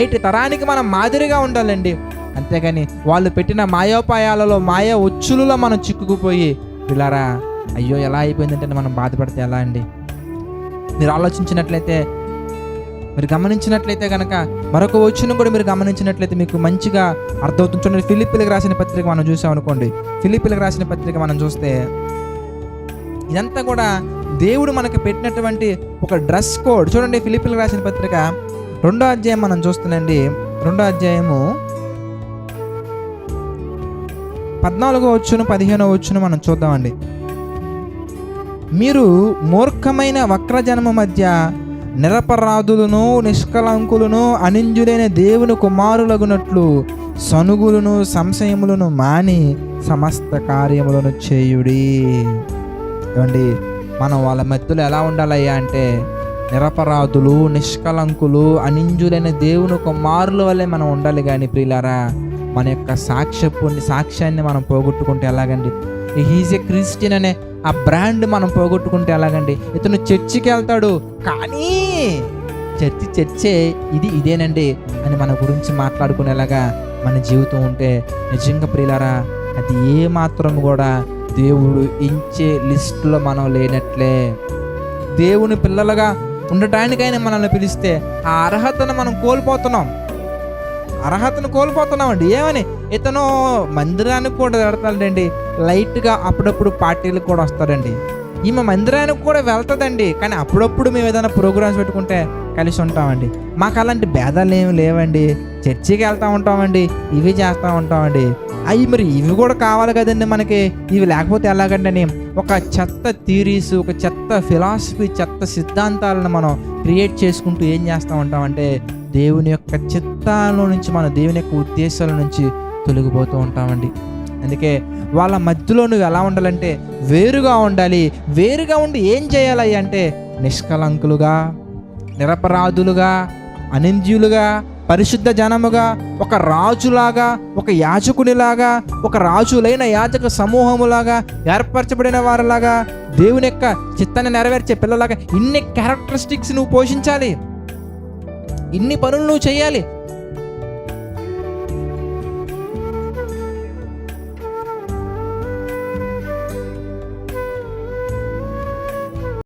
నేటి తరానికి మనం మాదిరిగా ఉండాలండి. అంతేగాని వాళ్ళు పెట్టిన మాయోపాయాలలో మాయ ఒచ్చులలో మనం చిక్కుకుపోయి పిల్లరా అయ్యో ఎలా అయిపోయిందంటే మనం బాధపడితే ఎలా అండి? మీరు ఆలోచించినట్లయితే మీరు గమనించినట్లయితే కనుక మరొక వచ్చును కూడా మీరు గమనించినట్లయితే మీకు మంచిగా అర్థమవుతుంది. చూడండి ఫిలిపిలకు రాసిన పత్రిక మనం చూసామనుకోండి ఫిలిపిలకు రాసిన పత్రిక మనం చూస్తే ఇదంతా కూడా దేవుడు మనకు పెట్టినటువంటి ఒక డ్రెస్ కోడ్. చూడండి ఫిలిపిలకు రాసిన పత్రిక రెండో అధ్యాయం మనం చూస్తున్నాండి. రెండో అధ్యాయము పద్నాలుగో వచ్చును పదిహేనో వచ్చును మనం చూద్దామండి. మీరు మూర్ఖమైన వక్రజనము మధ్య నిరపరాధులను నిష్కలంకులను అనింజులైన దేవుని కుమారులగునట్లు సనుగులను సంశయములను మాని సమస్త కార్యములను చేయుడి. ఏమండి? మనం వాళ్ళ మధ్యలో ఎలా ఉండాలయ్యా అంటే నిరపరాధులు నిష్కలంకులు అనింజులైన దేవుని కుమారుల వల్లే మనం ఉండాలి కానీ ప్రియులారా. మన యొక్క సాక్ష్యపు సాక్ష్యాన్ని మనం పోగొట్టుకుంటే ఎలాగండి? హీజ్ ఏ క్రిస్టియన్ అనే ఆ బ్రాండ్ మనం పోగొట్టుకుంటే ఎలాగండి? ఇతను చర్చికి వెళ్తాడు. కానీ చర్చి చర్చే ఇది ఇదేనండి అని మన గురించి మాట్లాడుకునేలాగా మన జీవితం ఉంటే నిజంగా ప్రియులారా అది ఏ మాత్రం కూడా దేవుడు ఇంచే లిస్టులో మనం లేనట్లే. దేవుని పిల్లలుగా ఉండటానికైనా మనల్ని పిలిస్తే ఆ అర్హతను మనం కోల్పోతున్నాం. అర్హతను కోల్పోతున్నామండి. ఏమని? ఇతను మందిరానికి కూడా వెళ్తాడండి. లైట్గా అప్పుడప్పుడు పార్టీలకు కూడా వస్తాడండి. ఈమె మందిరానికి కూడా వెళ్తుందండి. కానీ అప్పుడప్పుడు మేము ఏదైనా ప్రోగ్రామ్స్ పెట్టుకుంటే కలిసి ఉంటామండి. మాకు అలాంటి భేదాలు ఏమి లేవండి. చర్చికి వెళ్తూ ఉంటామండి. ఇవి చేస్తూ ఉంటామండి. అవి మరి ఇవి కూడా కావాలి కదండి మనకి. ఇవి లేకపోతే ఎలాగండి ఒక చెత్త థీరీస్ ఒక చెత్త ఫిలాసఫీ చెత్త సిద్ధాంతాలను మనం క్రియేట్ చేసుకుంటూ ఏం చేస్తూ ఉంటామంటే దేవుని యొక్క చిత్తాల నుంచి మన దేవుని యొక్క ఉద్దేశాల నుంచి తొలగిపోతూ ఉంటామండి. అందుకే వాళ్ళ మధ్యలో నువ్వు ఎలా ఉండాలంటే వేరుగా ఉండాలి. వేరుగా ఉండి ఏం చేయాలి అంటే నిష్కలంకులుగా నిరపరాధులుగా అనింద్యులుగా పరిశుద్ధ జనముగా ఒక రాజులాగా ఒక యాజకునిలాగా ఒక రాజులైన యాజక సమూహములాగా ఏర్పరచబడిన వారిలాగా దేవుని యొక్క చిత్తాన్ని నెరవేర్చే పిల్లలాగా ఇన్ని క్యారెక్టరిస్టిక్స్ నువ్వు పోషించాలి. ఇన్ని పనులు నువ్వు చేయాలి.